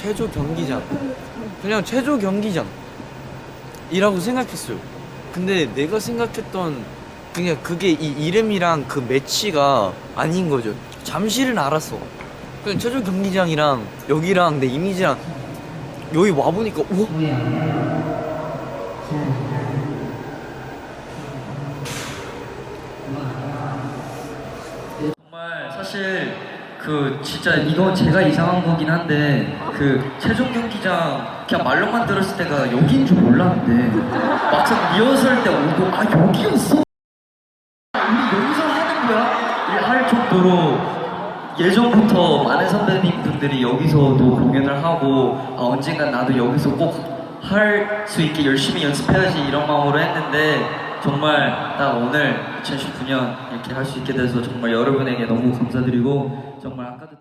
체조 경기장. 그냥 체조 경기장. 이라고 생각했어요. 근데 내가 생각했던 그냥 그게 이 이름이랑 그 매치가 아닌 거죠. 잠실은 알았어. 그냥 체조 경기장이랑 여기랑 내 이미지랑 여기 와보니까 우와! 정말 사실 그 진짜 이건 제가 이상한 거긴 한데 그 최종 경기장 그냥 말로만 들었을 때가 여기인 줄 몰랐는데 막상 리허설 때 오고 아 여기였어? 우리 여기서 하는 거야? 할 정도로 예전부터 많은 선배님 분들이 여기서도 공연을 하고 아, 언젠간 나도 여기서 꼭 할 수 있게 열심히 연습해야지 이런 마음으로 했는데 정말 딱 오늘 2019년 이렇게 할 수 있게 돼서 정말 여러분에게 너무 감사드리고 정말 아까도